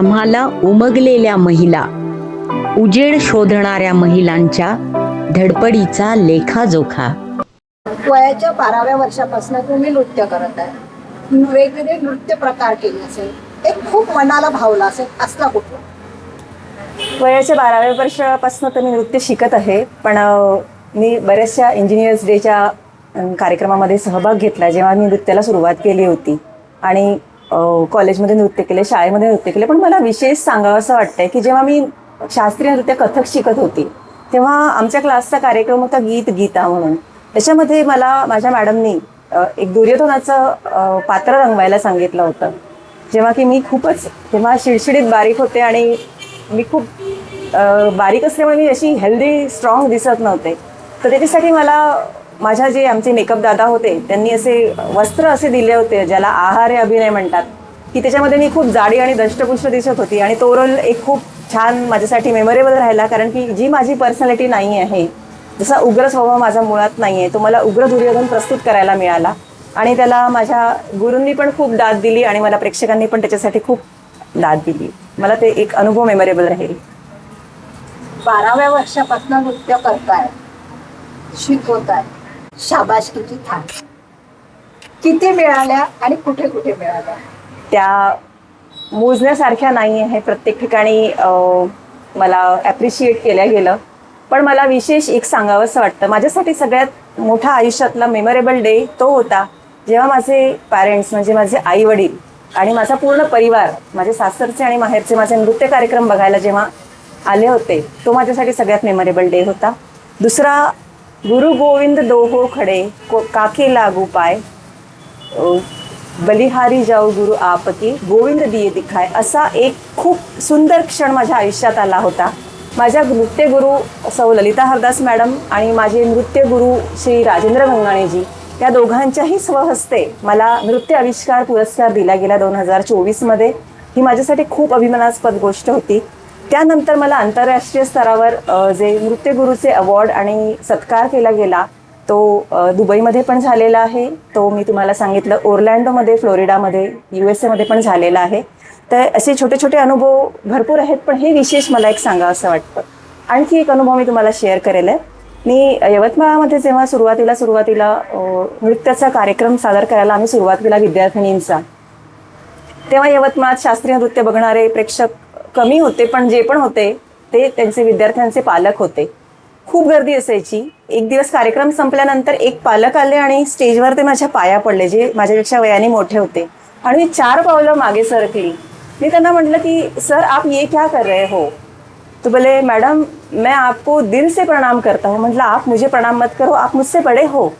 आम्हाला उमगलेल्या महिला उजेड शोधणाऱ्या महिलांच्या धडपडीचा लेखाजोखा. वयाच्या बाराव्या वर्षापासून तुम्ही नृत्य करत आहे. वेगवेगळे नृत्य प्रकार केले असेल. ते खूप मनाला भावला असेल. असला कुठला? वयाच्या बाराव्या वर्षापासून तर मी नृत्य शिकत आहे पण मी बऱ्याचशा इंजिनियर्स डेच्या कार्यक्रमामध्ये सहभाग घेतला जेव्हा मी नृत्याला सुरुवात केली होती. आणि कॉलेजमध्ये नृत्य केले शाळेमध्ये नृत्य केले. पण मला विशेष सांगावं असं वाटतंय की जेव्हा मी शास्त्रीय नृत्य कथक शिकत होती तेव्हा आमच्या क्लासचा कार्यक्रम होता गीत गीता म्हणून. त्याच्यामध्ये मला माझ्या मॅडमनी एक दुर्योधनाचं पात्र रंगवायला सांगितलं होतं. जेव्हा की मी खूपच तेव्हा शिडशिडीत बारीक होते आणि मी खूप बारीक असल्यामुळे मी अशी हेल्दी स्ट्रॉंग दिसत नव्हते. तर त्याच्यासाठी मला माझ्या जे आमचे मेकअप दादा होते त्यांनी असे वस्त्र असे दिले होते ज्याला आहार हे अभिनय म्हणतात. की त्याच्यामध्ये मी खूप जाडी आणि दष्टपुष्ट दिसत होती आणि तो रोल एक खूप छान माझ्यासाठी मेमोरेबल राहिला कारण की जी माझी पर्सनॅलिटी नाही आहे जसा उग्र स्वभाव माझा मुळात नाही आहे तो मला उग्र दुर्योधन प्रस्तुत करायला मिळाला. आणि त्याला माझ्या गुरूंनी पण खूप दाद दिली आणि मला प्रेक्षकांनी पण त्याच्यासाठी खूप दाद दिली. मला ते एक अनुभव मेमोरेबल राहील. बाराव्या वर्षापासून नृत्य करताय शिकवताय. शाबाशकीची थाप किती मिळाल्या आणि कुठे कुठे मिळाल्या? त्या मोजण्यासारख्या नाही आहे प्रत्येक ठिकाणी अं, मला ॲप्रिशिएट केल्या गेलं. पण मला विशेष एक सांगावंसं वाटतं. माझ्यासाठी सगळ्यात मोठा आयुष्यातला मेमोरेबल डे तो होता जेव्हा माझे पॅरेंट्स म्हणजे माझे आई वडील आणि माझा पूर्ण परिवार माझे सासरचे आणि माहेरचे माझे नृत्य कार्यक्रम बघायला जेव्हा आले होते तो माझ्यासाठी सगळ्यात मेमोरेबल डे होता. दुसरा गुरु गोविंद दोहो खडे को काके लागू पाय बलिहारी जाऊ गुरु आपकी गोविंद दिये दिखाय असा एक खूप सुंदर क्षण माझ्या आयुष्यात आला होता। माझ्या नृत्य गुरु सौ ललिता हरदास मॅडम आणि माझे नृत्य गुरु श्री राजेंद्र गंगाणेजी या दोघांच्याही स्वहस्ते मला नृत्य आविष्कार पुरस्कार दिला गेला दोन हजार चोवीसमध्ये ही माझ्यासाठी खूप अभिमानास्पद गोष्ट होती. त्यानंतर मला आंतरराष्ट्रीय स्तरावर जे नृत्यगुरूचे अवॉर्ड आणि सत्कार केला गेला तो दुबईमध्ये पण झालेला आहे. तो मी तुम्हाला सांगितलं ओर्लँडोमध्ये फ्लोरिडामध्ये यू एस एमध्ये पण झालेला आहे. तर असे छोटे छोटे अनुभव भरपूर आहेत पण हे विशेष मला एक सांगा असं वाटतं. आणखी एक अनुभव मी तुम्हाला शेअर करेल आहे. मी यवतमाळामध्ये जेव्हा सुरुवातीला सुरुवातीला नृत्याचा कार्यक्रम सादर करायला आम्ही सुरुवात केला विद्यार्थिनींचा तेव्हा यवतमाळात शास्त्रीय नृत्य बघणारे प्रेक्षक कमी होते पण जे पण होते ते त्यांचे विद्यार्थ्यांचे पालक होते. खूप गर्दी असायची. एक दिवस कार्यक्रम संपल्यानंतर एक पालक आले आणि स्टेजवर ते माझ्या पाया पडले जे माझ्यापेक्षा वयाने मोठे होते. आणि मी चार पावलं मागे सरकली. मी त्यांना म्हटलं की सर आप ये क्या कर रहे हो? तो बोले मैडम मैं आपको दिल से प्रणाम करता हूँ. म्हटलं आप मुझे प्रणाम मत करो आप मुझसे बड़े हो.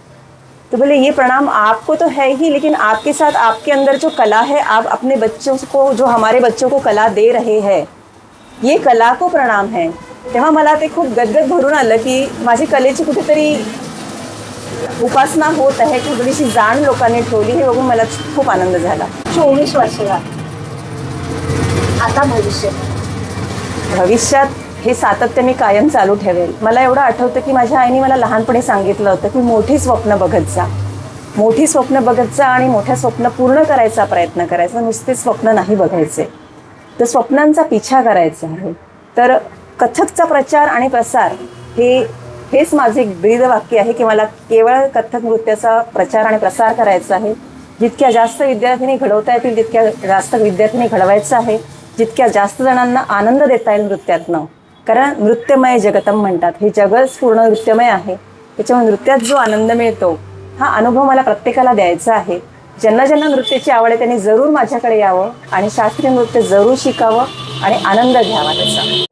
तो बोले ये प्रणाम आपको तो है ही लेकिन आपके साथ आपके अंदर जो कला है आप अपने बच्चों को जो हमारे बच्चों को कला दे रहे हैं ये कला को प्रणाम है। तेव्हा मला ते खूप गदगद भरून आलं की माझी कलेची कुठेतरी उपासना होत आहे की थोडीशी जाण लोकांनी ठेवली हे बघून मला खूप आनंद झाला. चोवीस वर्ष आता भविष्य. भविष्यात हे सातत्य मी कायम चालू ठेवेल. मला एवढं आठवतं की माझ्या आईने मला लहानपणी सांगितलं होतं की मोठी स्वप्न बघत जा. मोठी स्वप्न बघत जा आणि मोठ्या स्वप्न पूर्ण करायचा प्रयत्न करायचा. नुसते स्वप्न नाही बघायचे. तर स्वप्नांचा पिछा करायचा आहे. तर कथकचा प्रचार आणि प्रसार हे हेच माझे एक ब्रीद आहे की मला केवळ कथक नृत्याचा प्रचार आणि प्रसार करायचा आहे. जितक्या जास्त विद्यार्थिनी घडवता येतील तितक्या जास्त विद्यार्थ्यांनी घडवायचं आहे जितक्या जास्त जणांना आनंद देता येईल नृत्यातनं कारण नृत्यमय जगतम म्हणतात. हे जगच पूर्ण नृत्यमय आहे. त्याच्यामुळे नृत्यात जो आनंद मिळतो हा अनुभव मला प्रत्येकाला द्यायचा आहे. ज्यांना ज्यांना नृत्याची आवड आहे त्यांनी जरूर माझ्याकडे यावं आणि शास्त्रीय नृत्य जरूर शिकावं आणि आनंद घ्यावा त्याचा.